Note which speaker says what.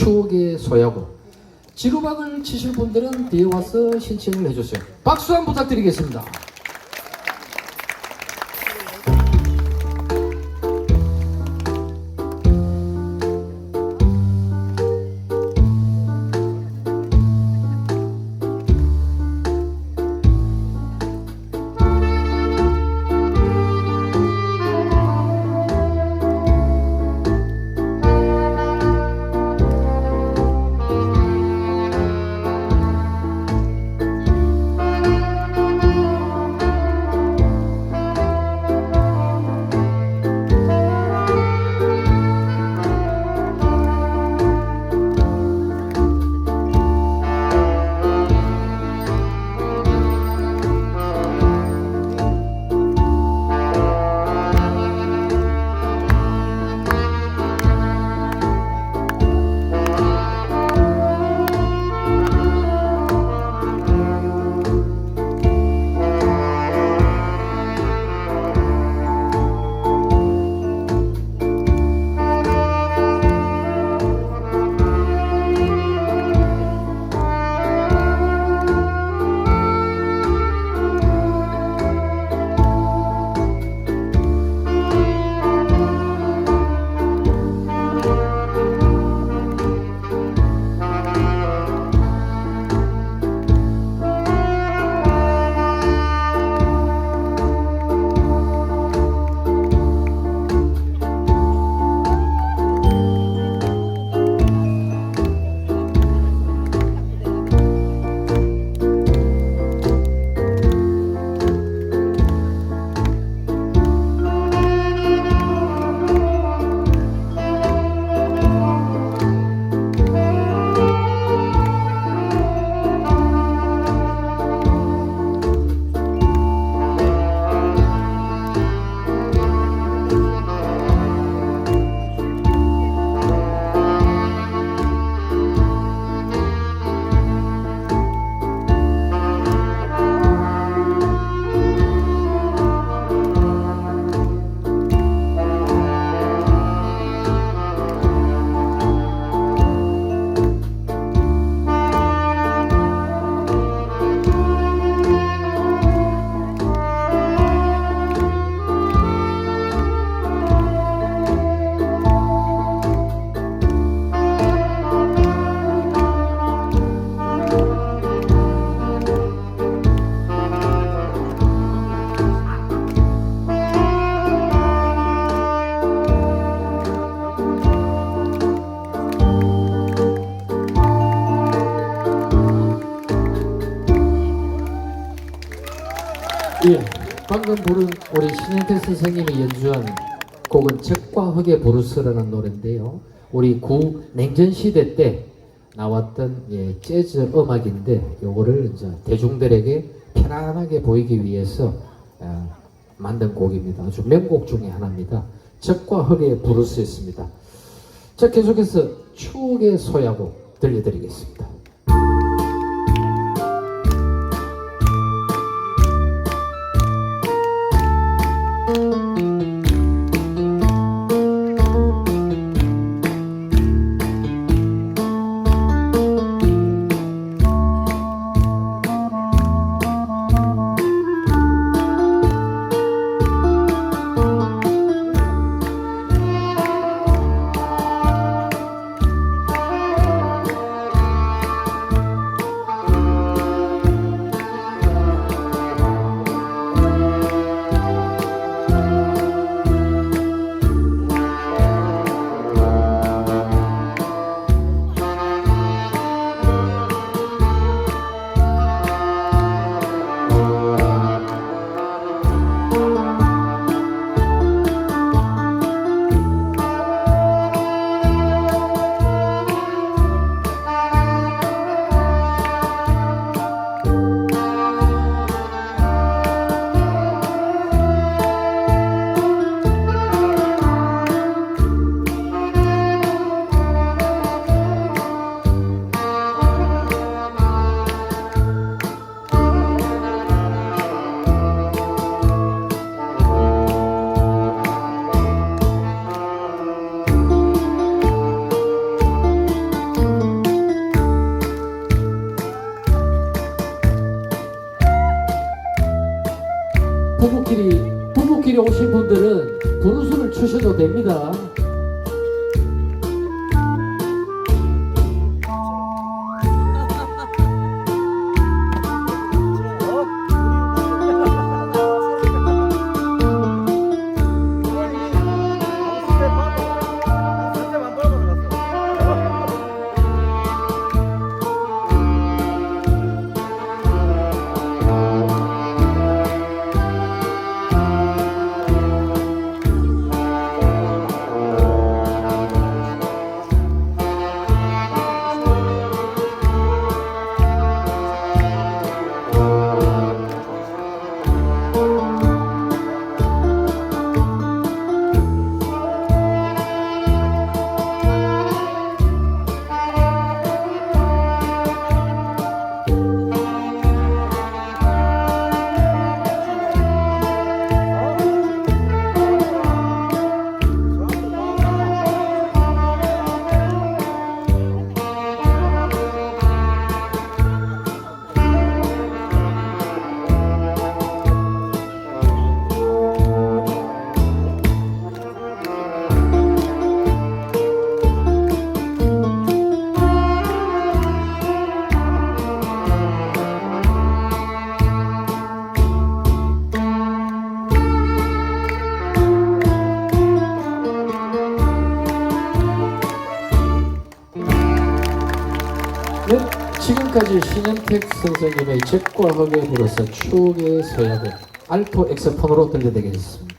Speaker 1: 추억의 소야고 지루박을 치실 분들은 뒤에 와서 신청을 해주세요. 박수 한번 부탁드리겠습니다. 예, 방금 부른 우리 신현태 선생님이 연주한 곡은 책과 흙의 브루스라는 노래인데요. 우리 구 냉전 시대 때 나왔던 예, 재즈 음악인데 요거를 이제 대중들에게 편안하게 보이기 위해서 아, 만든 곡입니다. 아주 명곡 중에 하나입니다. 책과 흙의 브루스였습니다. 자, 계속해서 추억의 소야곡 들려드리겠습니다. 오신 분들은 부르스를 추셔도 됩니다. 지금까지 신현택 선생님의 책과 불어서 추억의 서약을 알토 엑스폰으로 들려드리겠습니다.